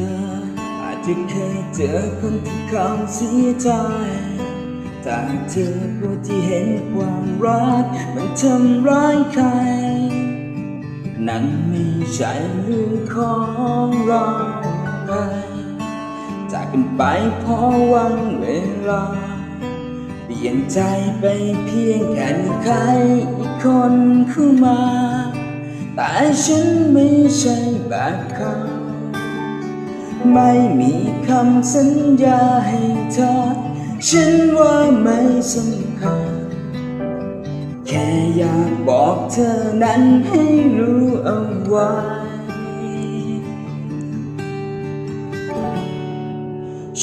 อ อาจจะเคยเจอคนที่เขาเสียใจแต่เธอผู้ที่เห็นความรัก มันทำร้ายใคร นั้นไม่ใช่เรื่องของเราไงจากกันไปเพราะวันเวลา เปลี่ยนใจไปเพียงแค่มีใครอีกคนเข้ามา แต่ฉันไม่ใช่แบบเขา ไม่มีคำสัญญาให้เธอ ฉันว่าไม่สำคัญ แค่อยากบอกเธอนั้นให้รู้เอาไว้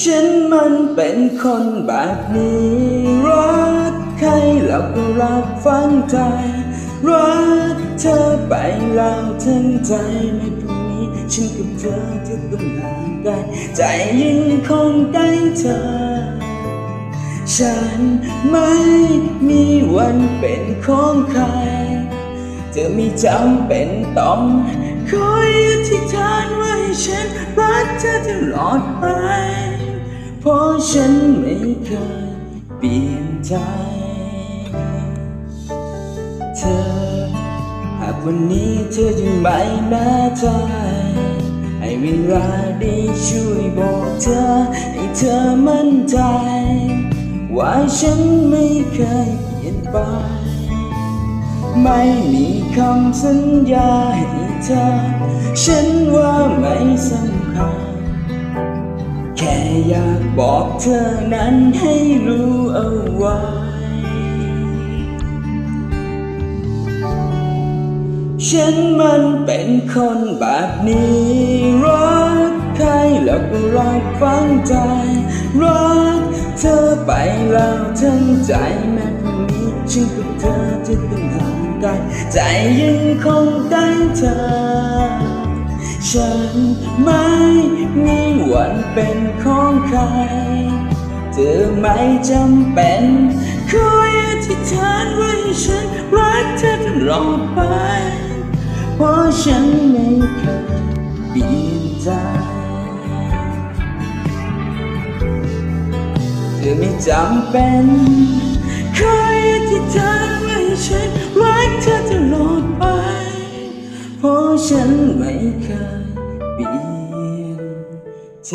ฉันมันเป็นคนแบบนี้ รักใครแล้วก็รักฟังใจ รักเธอไปแล้วทั้งใจไม่ ฉันกับเธอจะต้องห่างกันใจยังคงใกล้เธอ ฉันไม่มีวันเป็นของใคร เธอไม่จำเป็นต้องคอยอธิษฐานไว้ให้ฉันรักเธอตลอดไป เพราะฉันไม่เคยเปลี่ยนใจ เธอ หากวันนี้เธอยังไม่แน่ใจ ให้เวลาได้ช่วยบอกเธอ ให้เธอมั่นใจ ว่าฉันไม่เคยเปลี่ยนไป ไม่มีคำสัญญาให้เธอ ฉันว่าไม่สำคัญ แค่อยากบอกเธอนั้นให้รู้เอาไว้ ฉันมันเป็นคนแบบนี้รักใครแล้วก็รักฟังใจ รักเธอไปแล้วทั้งใจแม้พรุ่งนี้ฉันกับเธอจะต้องห่างกันใจยังคงตั้เธอ ฉันไม่มีวันเป็นของใคร เธอไม่จำเป็นคอยอธิษฐานไว้ให้ฉันรักเธอตลอดไป เพราะฉันไม่เคยเปลี่ยนใจเธอไม่จำเป็นคอยอธิษฐานไว้ให้ฉันรักเธอตลอดไป เพราะฉันไม่เคยเปลี่ยนใจ